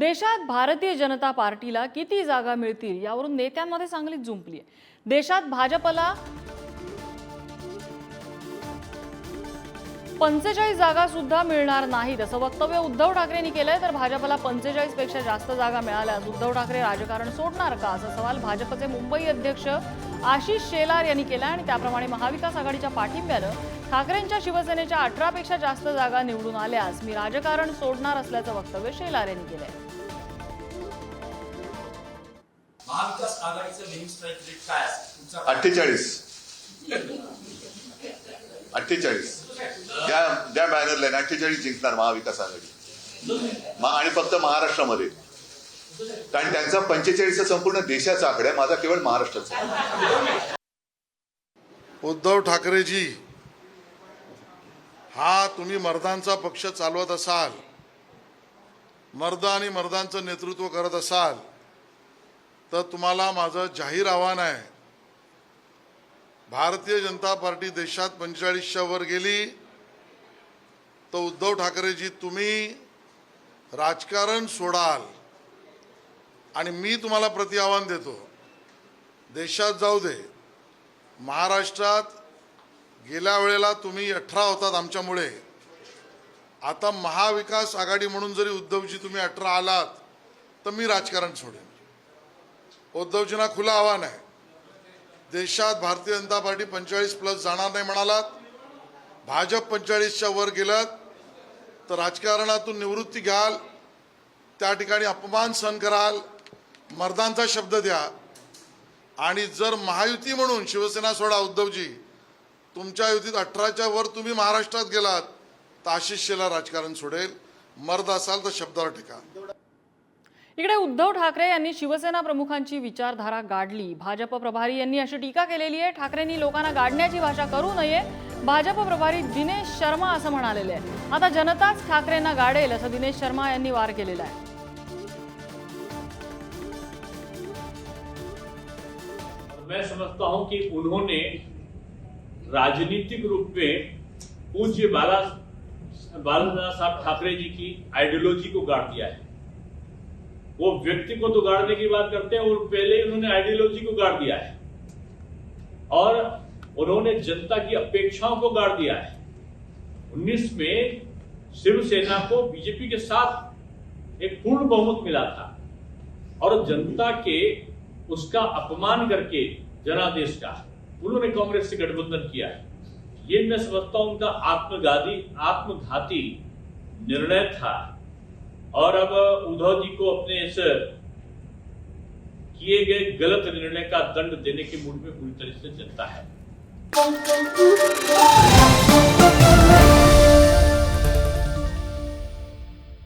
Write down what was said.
देशात भारतीय जनता पार्टीला किती जागा मिळतील यावरून नेत्यांमध्ये चांगलीच जुंपली आहे. देशात भाजपला पंचेचाळीस जागा सुद्धा मिळणार नाहीत असं वक्तव्य उद्धव ठाकरेंनी केलंय. तर भाजपला पंचेचाळीसपेक्षा जास्त जागा मिळाल्यास उद्धव ठाकरे राजकारण सोडणार का असा सवाल भाजपचे मुंबई अध्यक्ष आशिष शेलार यांनी केला आणि त्याप्रमाणे महाविकास आघाडीच्या पाठिंब्यानं ठाकरेंच्या शिवसेनेच्या अठरापेक्षा जास्त जागा निवडून आल्यास मी राजकारण सोडणार असल्याचं वक्तव्य शेलार यांनी केलंय. महाविकास आघाडीचं मिनिमम स्ट्राईक रेट काय असेल? अठ्ठेचाळीस. अठ्ठेचाळीस. द्या द्या बॅनरला अठ्ठेचाळीस जिंकणार महाविकास आघाडी. मा- आणि फक्त महाराष्ट्रामध्ये. कारण त्यांचा पंचेचाळीसचा संपूर्ण देशाचा आकडा आहे माझा केवळ महाराष्ट्राचा आहे. उद्धव ठाकरेजी हा तुम्ही मर्दांचा पक्ष चालवत असाल मर्द आणि मर्दांचं नेतृत्व करत असाल तर तुम्हाला माझं जाहीर आव्हान आहे. भारतीय जनता पार्टी देशात पंचेचाळीसच्या वर गेली. तर उद्धव ठाकरेजी तुम्ही राजकारण सोडाल. आणि मी तुम्हाला प्रति आव्हान देतो. देशात जाऊ दे. महाराष्ट्रात गेल्या वेळेला तुम्ही अठरा होतात आमच्यामुळे. आता महाविकास आघाडी म्हणून जरी उद्धवजी तुम्ही अठरा आलात तर मी राजकारण सोडेन. उद्धवजींना खुलं आव्हान आहे. देशात भारतीय जनता पार्टी पंचेचाळीस प्लस जाणार नाही म्हणालात. भाजप पंचेचाळीसच्या वर गेलात तर राजकारणातून निवृत्ती घ्याल त्या ठिकाणी अपमान सहन कराल मर्दांचा शब्द द्या. आणि जर महायुती म्हणून शिवसेना सोडा उद्धवजी तुमच्या युतीत अठराच्या वर तुम्ही महाराष्ट्रात गेलात तर आशिष शेला राजकारण सोडेल. मर्द असाल तर शब्दावर टिका. इकडे उद्धव ठाकरे यांनी शिवसेना प्रमुखांची विचारधारा गाडली. भाजप प्रभारी यांनी अशी टीका केलेली आहे ठाकरेंनी लोकांना गाडण्याची भाषा करू नये. भाजप प्रभारी दिनेश शर्मा असं म्हणालेले आहे. आता जनताच ठाकरेंना गाडेल असं दिनेश शर्मा यांनी वार केलेला आहे. मैं समझता हूं कि उन्होंने राजनीतिक रूप में पूज्य बाला बाला साहब ठाकरे जी की आइडियोलॉजी को गाड़ दिया है। वो व्यक्ति को तो गाड़ने की बात करते हैं और पहले उन्होंने आइडियोलॉजी को गाड़ दिया है। और उन्होंने जनता की अपेक्षाओं को गाड़ दिया है। 19 में शिवसेना को बीजेपी के साथ एक पूर्ण बहुमत मिला था। और जनता के उसका अपमान करके जनादेश का, उन्होंने कांग्रेस से गठबंधन किया है। ये मैं समझता हूँ उनका आत्मघाती आत्मघाती निर्णय था। और अब उद्धव जी को अपने इस किए गए गलत निर्णय का दंड देने के मूड में पूरी तरह से जनता है।